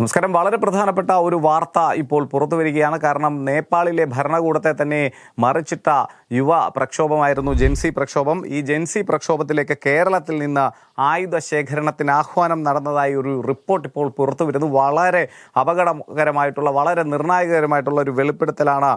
നമസ്കാരം. വളരെ പ്രധാനപ്പെട്ട ഒരു വാർത്ത ഇപ്പോൾ പുറത്തു വരികയാണ്. കാരണം നേപ്പാളിലെ ഭരണകൂടത്തെ തന്നെ മറിച്ചിട്ട യുവ പ്രക്ഷോഭമായിരുന്നു ജെൻസി പ്രക്ഷോഭം. ഈ ജെൻസി പ്രക്ഷോഭത്തിലേക്ക് കേരളത്തിൽ നിന്ന് ആയുധ ശേഖരണത്തിന് ആഹ്വാനം നടന്നതായി ഒരു റിപ്പോർട്ട് ഇപ്പോൾ പുറത്തു വരുന്നു. വളരെ അപകടകരമായിട്ടുള്ള വളരെ നിർണായകരമായിട്ടുള്ള ഒരു വെളിപ്പെടുത്തലാണ്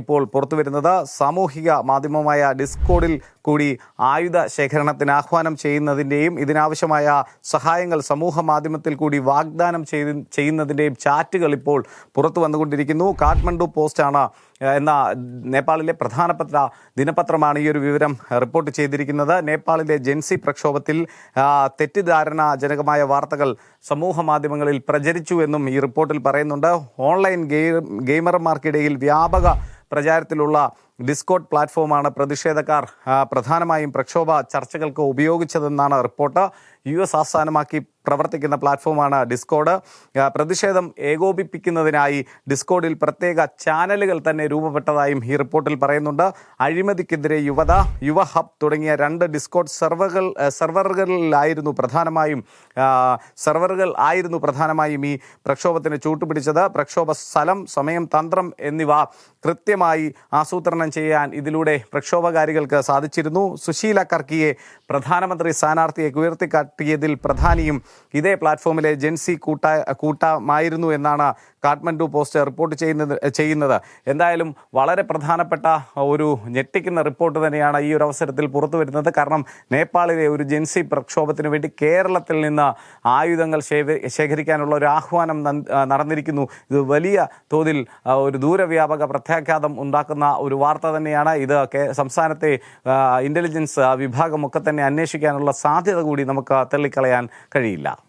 ഇപ്പോൾ പുറത്തു വരുന്നത്. സാമൂഹിക മാധ്യമമായ ഡിസ്കോഡിൽ കൂടി ആയുധ ശേഖരണത്തിന് ആഹ്വാനം ചെയ്യുന്നതിന്റെയും ഇതിനാവശ്യമായ സഹായങ്ങൾ സമൂഹ മാധ്യമത്തിൽ കൂടി വാഗ്ദാനം ചെയ്ത് ചെയ്യുന്നതിന്റെയും ചാറ്റുകൾ ഇപ്പോൾ പുറത്തു വന്നുകൊണ്ടിരിക്കുന്നു. കാഠ്മണ്ഡു പോസ്റ്റാണ് എന്ന നേപ്പാളിലെ പ്രധാനപ്പെട്ട ദിനപത്രമാണ് ഈ ഒരു വിവരം റിപ്പോർട്ട് ചെയ്തിരിക്കുന്നത്. നേപ്പാളിലെ ജെൻസി പ്രക്ഷോഭത്തിൽ തെറ്റിദ്ധാരണാജനകമായ വാർത്തകൾ സമൂഹ മാധ്യമങ്ങളിൽ പ്രചരിച്ചു എന്നും ഈ റിപ്പോർട്ടിൽ പറയുന്നുണ്ട്. ഓൺലൈൻ ഗെയിം ഗെയിമർമാർക്കിടയിൽ വ്യാപക പ്രചാരത്തിലുള്ള ഡിസ്കോഡ് പ്ലാറ്റ്ഫോമാണ് പ്രതിഷേധക്കാർ പ്രധാനമായും പ്രക്ഷോഭ ചർച്ചകൾക്ക് ഉപയോഗിച്ചതെന്നാണ് റിപ്പോർട്ട്. യു എസ് ആസ്ഥാനമാക്കി പ്രവർത്തിക്കുന്ന പ്ലാറ്റ്ഫോമാണ് ഡിസ്കോഡ്. പ്രതിഷേധം ഏകോപിപ്പിക്കുന്നതിനായി ഡിസ്കോഡിൽ പ്രത്യേക ചാനലുകൾ തന്നെ രൂപപ്പെട്ടതായും ഈ റിപ്പോർട്ടിൽ പറയുന്നുണ്ട്. അഴിമതിക്കെതിരെ യുവത യുവ ഹബ് തുടങ്ങിയ രണ്ട് ഡിസ്കോഡ് സെർവറുകൾ സെർവറുകളിലായിരുന്നു പ്രധാനമായും സെർവറുകൾ ആയിരുന്നു പ്രധാനമായും ഈ പ്രക്ഷോഭത്തിന് ചൂട്ടുപിടിച്ചത്. പ്രക്ഷോഭ സ്ഥലം സമയം തന്ത്രം എന്നിവ കൃത്യമായി ആസൂത്രണം ചെയ്യാൻ ഇതിലൂടെ പ്രക്ഷോഭകാരികൾക്ക് സാധിച്ചിരുന്നു. സുശീല കർക്കിയെ പ്രധാനമന്ത്രി സ്ഥാനാർത്ഥിയെ ഉയർത്തിക്കാട്ടിയതിൽ പ്രധാനിയും ഇതേ പ്ലാറ്റ്ഫോമിലെ ജെൻസി കൂട്ട കൂട്ടമായിരുന്നു എന്നാണ് കാഠ്മണ്ഡു പോസ്റ്റ് റിപ്പോർട്ട് ചെയ്യുന്നത് ചെയ്യുന്നത്. എന്തായാലും വളരെ പ്രധാനപ്പെട്ട ഒരു ഞെട്ടിക്കുന്ന റിപ്പോർട്ട് തന്നെയാണ് ഈ ഒരു അവസരത്തിൽ പുറത്തു വരുന്നത്. കാരണം നേപ്പാളിലെ ഒരു ജെൻസി പ്രക്ഷോഭത്തിന് വേണ്ടി കേരളത്തിൽ നിന്ന് ആയുധങ്ങൾ ശേഖരിക്കാനുള്ള ഒരു ആഹ്വാനം നടന്നിരിക്കുന്നു. ഇത് വലിയ തോതിൽ ഒരു ദൂരവ്യാപക പ്രത്യാഘാതം ഉണ്ടാക്കുന്ന ഒരു വാർത്ത തന്നെയാണ്. ഇത് കേ- സംസ്ഥാനത്തെ ഇന്റലിജൻസ് വിഭാഗമൊക്കെ തന്നെ അന്വേഷിക്കാനുള്ള സാധ്യത കൂടി നമുക്ക് തള്ളിക്കളയാൻ കഴിയില്ല.